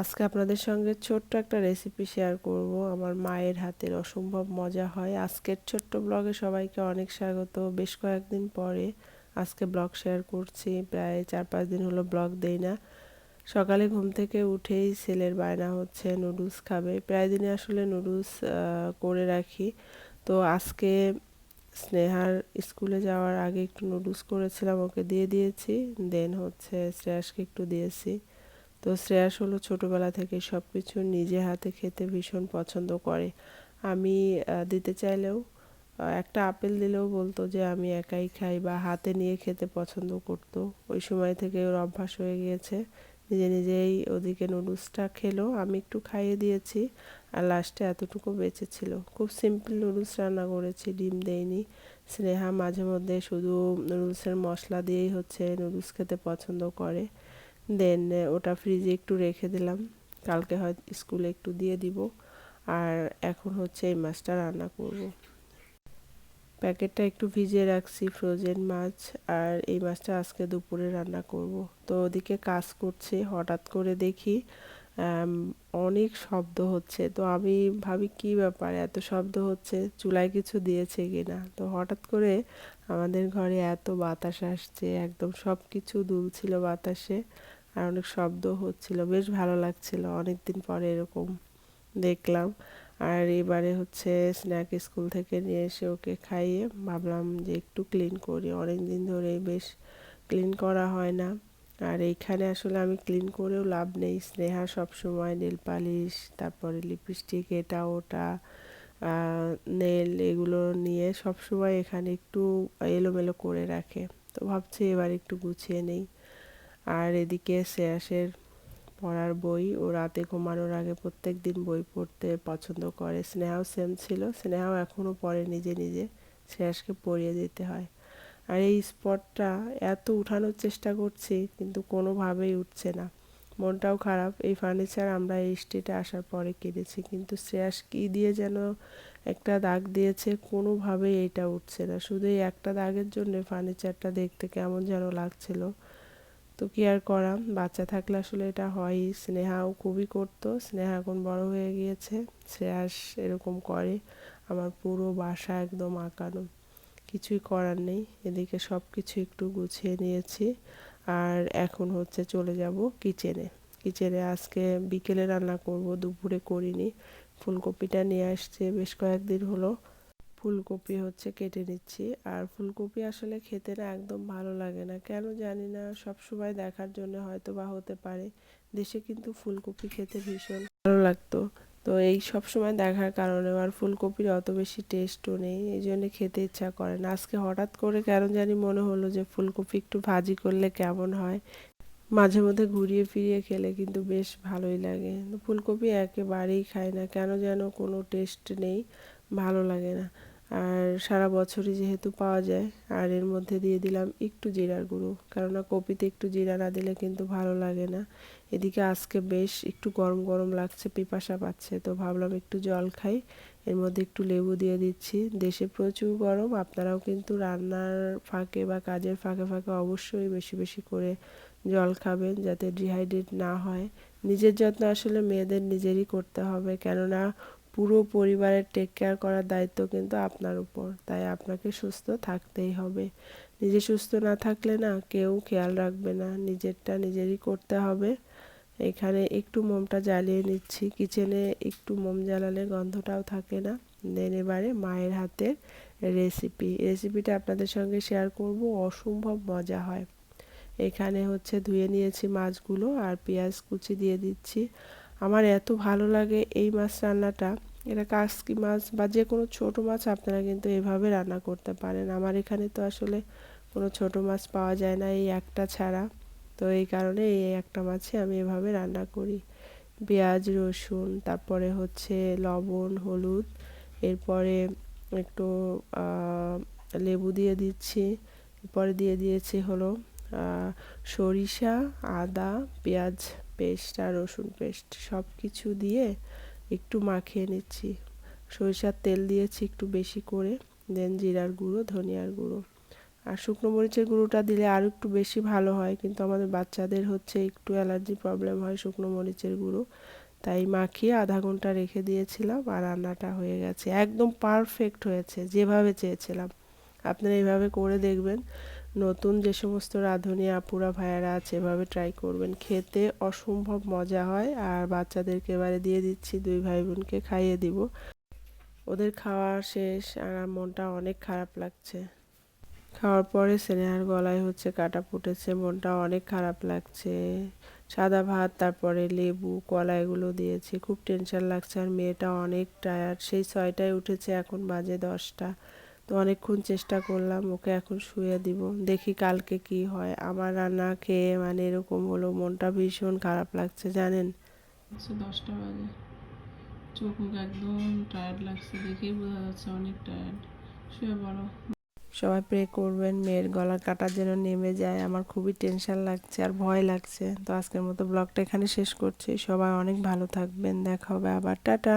আজকে আপনাদের সঙ্গে ছোট্ট একটা রেসিপি শেয়ার করব। আমার মায়ের হাতের অসম্ভব মজা হয়। আজকের ছোট্ট ব্লগে সবাইকে অনেক স্বাগত। বেশ কয়েকদিন পরে আজকে ব্লগ শেয়ার করছি। প্রায় চার পাঁচ দিন হলো ব্লগ দেই না। সকালে ঘুম থেকে উঠেই ছেলের বায়না হচ্ছে নুডলস খাবে। প্রায় দিনে আসলে নুডলস করে রাখি। তো আজকে স্নেহার স্কুলে যাওয়ার আগে একটু নুডলস করেছিলাম, ওকে দিয়ে দিয়েছি। দেন হচ্ছে শ্রেয়াসকে একটু দিয়েছি। তো শ্রেয়াস হলো ছোটোবেলা থেকে সব কিছু নিজে হাতে খেতে ভীষণ পছন্দ করে। আমি দিতে চাইলেও একটা আপেল দিলেও বলতো যে আমি একাই খাই বা হাতে নিয়ে খেতে পছন্দ করতো। ওই সময় থেকে ওর অভ্যাস হয়ে গিয়েছে। নিজে নিজেই ওদিকে নুডলসটা খেলো, আমি একটু খাইয়ে দিয়েছি আর লাস্টে এতটুকু বেঁচেছিল। খুব সিম্পল নুডলস রান্না করেছি, ডিম দেইনি। স্নেহা মাঝে মধ্যে শুধু নুডলসের মশলা দিয়েই হচ্ছে নুডলস খেতে পছন্দ করে। দেন ওটা ফ্রিজে একটু রেখে দিলাম। কালকে হয়তো স্কুলে একটু দিয়ে দিব। আর এখন হচ্ছে এই মাছটা রান্না করব। প্যাকেটটা একটু ভিজিয়ে রাখছি ফ্রোজেন মাছ। আর এই মাছটা আজকে দুপুরে রান্না করব। তো ওদিকে কাজ করছে, হঠাৎ করে দেখি অনেক শব্দ হচ্ছে। তো আমি ভাবি, কি ব্যাপার? এত শব্দ হচ্ছে, চুলায় কিছু দিয়েছে কিনা? তো হঠাৎ করে আমাদের ঘরে এত বাতাস আসছে, একদম সব কিছু দুলছিল বাতাসে। আর অনেক শব্দ হচ্ছিল। বেশ ভালো লাগছিল অনেক দিন পরে এরকম দেখলাম। আর এবারে হচ্ছে স্ন্যাক স্কুল থেকে নিয়ে এসে ওকে খাইয়ে ভাবলাম যে একটু ক্লিন করি। অনেক দিন ধরে বেশ ক্লিন করা হয় না। আর এইখানে আসলে আমি ক্লিন করেও লাভ নেই। স্নেহা সবসময় নেল পালিশ তারপরে লিপস্টিক এটা, ওটা নেল এগুলো নিয়ে সবসময় এখানে একটু এলোমেলো করে রাখে। তো ভাবছি এবার একটু গুছিয়ে নেই। আর এদিকে শ্রেয়াসের পড়ার বই ও রাতে ঘুমানোর আগে প্রত্যেক দিন বই পড়তে পছন্দ করে। স্নেহাও সেম ছিল। স্নেহাও এখনও পড়ে নিজে নিজে। শ্রেয়াসকে পড়িয়ে দিতে হয়। আর এই স্পটটা এত উঠানোর চেষ্টা করছি, কিন্তু কোনোভাবেই উঠছে না। মনটাও খারাপ। এই ফার্নিচার আমরা এই স্ট্রিটে আসার পরে কিনেছি, কিন্তু শ্রেয়াস কী দিয়ে যেন একটা দাগ দিয়েছে, কোনোভাবেই এটা উঠছে না। শুধু এই একটা দাগের জন্য ফার্নিচারটা দেখতে কেমন যেন লাগছিল। তো কি আর করা বাচ্চা থাকলে আসলে এটা হয়ই। স্নেহাও খুবই করতো। স্নেহা এখন বড় হয়ে গিয়েছে। শ্রেয়াস এরকম করে। আমার পুরো বাসা একদম আঁকানো। কিছুই করার নেই। এদিকে সব কিছু একটু গুছিয়ে নিয়েছি। আর এখন হচ্ছে চলে যাব কিচেনে। কিচেনে আজকে বিকেলে রান্না করব। দুপুরে করিনি। ফুলকপিটা নিয়ে আসছে। বেশ কয়েকদিন হলো। ফুলকপি হচ্ছে কেটে নিচ্ছি। আর ফুলকপি আসলে খেতে না একদম ভালো লাগে না। কেন জানি না সব সময় দেখার জন্য হয়তো বা হতে পারে। দেশে কিন্তু ফুলকপি খেতে ভীষণ ভালো লাগতো। তো এই সব সময় দেখার কারণে আর ফুলকপির অত বেশি টেস্টও নেই। এই জন্য খেতে ইচ্ছা করে না। আজকে হঠাৎ করে কেন জানি মনে হলো যে ফুলকপি একটু ভাজি করলে কেমন হয়। মাঝে মধ্যে ঘুরিয়ে ফিরিয়ে খেলে কিন্তু বেশ ভালোই লাগে। ফুলকপি একেবারেই খায় না। কেন যেন কোনো টেস্ট নেই, ভালো লাগে না। আর সারা বছরই যেহেতু পাওয়া যায়, আর এর মধ্যে দিয়ে দিলাম একটু জিরার গুঁড়ো। কেননা কপিতে একটু জিরা না দিলে কিন্তু ভালো লাগে না। এদিকে আজকে বেশ একটু গরম গরম লাগছে, পিপাসা পাচ্ছে, তো ভাবলাম একটু জল খাই। এর মধ্যে একটু লেবু দিয়ে দিচ্ছি। দেশে প্রচুর গরম, আপনারাও কিন্তু রান্নার ফাঁকে বা কাজের ফাঁকে ফাঁকে অবশ্যই বেশি বেশি করে জল খাবেন যাতে ডিহাইড্রেট না হয়। নিজের যত্ন আসলে মেয়েদের নিজেরই করতে হবে। কেননা পুরো পরিবারের টেক কেয়ার করার দায়িত্ব কিন্তু আপনার উপর। তাই আপনাকে সুস্থ থাকতেই হবে। নিজে সুস্থ না থাকলে না কেউ খেয়াল রাখবে না। নিজেরটা নিজেরই করতে হবে। এখানে একটু মোমটা জ্বালিয়ে নিচ্ছি। কিচেনে একটু মোম জ্বালালে গন্ধটাও থাকে না। দেন এবারে মায়ের হাতের রেসিপি রেসিপিটা আপনাদের সঙ্গে শেয়ার করব। অসম্ভব মজা হয়। এখানে হচ্ছে ধুয়ে নিয়েছি মাছগুলো আর পেঁয়াজ কুচি দিয়ে দিচ্ছি। আমার এত ভালো লাগে এই মাছ রান্নাটা। এটা কাসকি মাছ বা যে কোনো ছোটো মাছ আপনারা কিন্তু এভাবে রান্না করতে পারেন। আমার এখানে তো আসলে কোনো ছোটো মাছ পাওয়া যায় না, এই একটা ছাড়া। তো এই কারণে এই একটা মাছে আমি এভাবে রান্না করি। পেঁয়াজ, রসুন, তারপরে হচ্ছে লবণ, হলুদ, এরপরে একটু লেবু দিয়ে দিচ্ছি। এরপরে দিয়ে দিয়েছি হলো সরিষা, আদা, পেঁয়াজ। পেস্ট আর রসুন পেস্ট সব কিছু দিয়ে একটু মাখিয়ে নিচ্ছি। সরিষার তেল দিয়েছি একটু বেশি করে দেন জিরার গুঁড়ো, ধনিয়ার গুঁড়ো। আর শুকনো মরিচের গুঁড়োটা দিলে আরও একটু বেশি ভালো হয়, কিন্তু আমাদের বাচ্চাদের হচ্ছে একটু অ্যালার্জি প্রবলেম হয় শুকনো মরিচের গুঁড়ো। তাই মাখিয়ে আধা ঘণ্টা রেখে দিয়েছিলাম আর রান্নাটা হয়ে গেছে। একদম পারফেক্ট হয়েছে, যেভাবে চেয়েছিলাম। আপনারা এইভাবে করে দেখবেন। নতুন যে সমস্ত রাঁধুনি আপুরা, ভাইয়ারা আছে, এভাবে ট্রাই করবেন। খেতে অসম্ভব মজা হয় আর বাচ্চাদেরকে এবারে দিয়ে দিচ্ছি, দুই ভাই বোনকে খাইয়ে দিব। ওদের খাওয়া শেষ আর মনটা অনেক খারাপ লাগছে। খাওয়ার পরে স্নেহার গলায় হচ্ছে কাটা ফুটেছে, মনটা অনেক খারাপ লাগছে। সাদা ভাত, তারপরে লেবু, কলা এগুলো দিয়েছি, খুব টেনশন লাগছে আর মেয়েটা অনেক টায়ার্ড সেই ছয়টায় উঠেছে, এখন বাজে দশটা। তো অনেকক্ষণ চেষ্টা করলাম ওকে এখন শুয়ে দিব। দেখি কালকে কি হয়। আমার রান্না খেয়ে মানে এরকম হলো মনটা ভীষণ খারাপ লাগছে জানেন? দশটা বাজে। চোখ মুখ একদম টায়ার্ড লাগছে দেখেই বোঝা যাচ্ছে অনেক টায়ার্ড শুয়ে পড়ো। সবাই প্রে করবেন মেয়ের গলার কাটা যেন নেমে যায়। আমার খুবই টেনশন লাগছে আর ভয় লাগছে। তো আজকের মতো ব্লগটা এখানে শেষ করছি। সবাই অনেক ভালো থাকবেন। দেখা হবে আবার। টাটা!